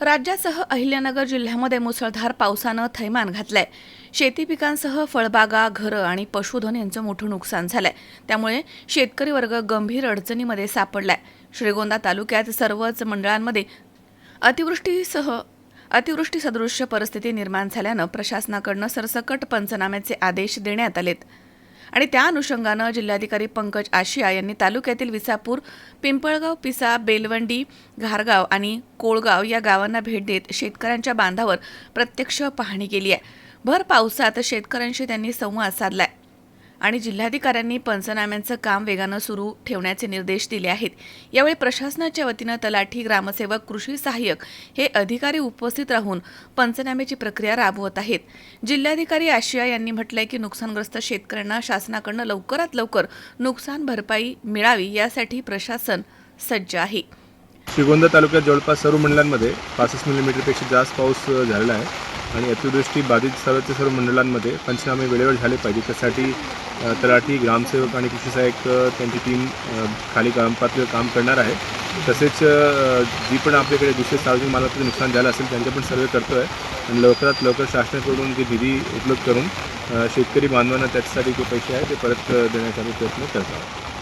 राज्यासह अहिल्यानगर जिल्ह्यामध्ये मुसळधार पावसानं थैमान घातलंय. शेती पिकांसह फळबागा घरं आणि पशुधन यांचं मोठं नुकसान झालंय. त्यामुळे शेतकरी वर्ग गंभीर अडचणीमध्ये सापडलाय. श्रीगोंदा तालुक्यात सर्वच मंडळांमध्ये अतिवृष्टीसह अतिवृष्टी सदृश्य परिस्थिती निर्माण झाल्यानं प्रशासनाकडनं सरसकट पंचनाम्याचे आदेश देण्यात आलेत. आणि त्या अनुषंगानं जिल्हाधिकारी पंकज आशिया यांनी तालुक्यातील विसापूर पिंपळगाव पिसा बेलवंडी घारगाव आणि कोळगाव या गावांना भेट देत शेतकऱ्यांच्या बांधावर प्रत्यक्ष पाहणी केली आहे. भर पावसात शेतकऱ्यांशी त्यांनी संवाद साधलाय. आणि जिल्हाधिकाऱ्यांनी पंचनाम्यांचं काम वेगानं सुरू ठेवण्याचे निर्देश दिले आहेत. यावेळी प्रशासनाच्या वतीनं तलाठी ग्रामसेवक कृषी सहाय्यक हे अधिकारी उपस्थित राहून पंचनाम्याची प्रक्रिया राबवत आहेत. जिल्हाधिकारी आशिया यांनी म्हटलंय की नुकसानग्रस्त शेतकऱ्यांना शासनाकडनं लवकरात लवकर नुकसान भरपाई मिळावी यासाठी प्रशासन सज्ज आहे. श्रीगोंदा तालुक्यात जवळपास सर्व मंडळांमध्ये पासष्ट मिलीमीटरपेक्षा जास्त पाऊस झालेला आहे. आणि अतिवृष्टी बाधित सर्वच्या सर्व मंडळांमध्ये पंचनामे वेळेवर झाले पाहिजे. त्यासाठी तलाठी ग्रामसेवक आणि कृषी सहाय्यक त्यांची टीम खाली ग्रामपातळीवर काम करणार आहे. तसेच जी पण आपल्याकडे दुसरे सार्वजनिक मालमत्तेचं नुकसान झालं असेल त्यांचा पण सर्वे करतो आहे आणि लवकरात लवकर शासनाकडून जे निधी उपलब्ध करून शेतकरी बांधवांना त्याच्यासाठी जे पैसे आहे ते परत देण्याचा आम्ही प्रयत्न करतो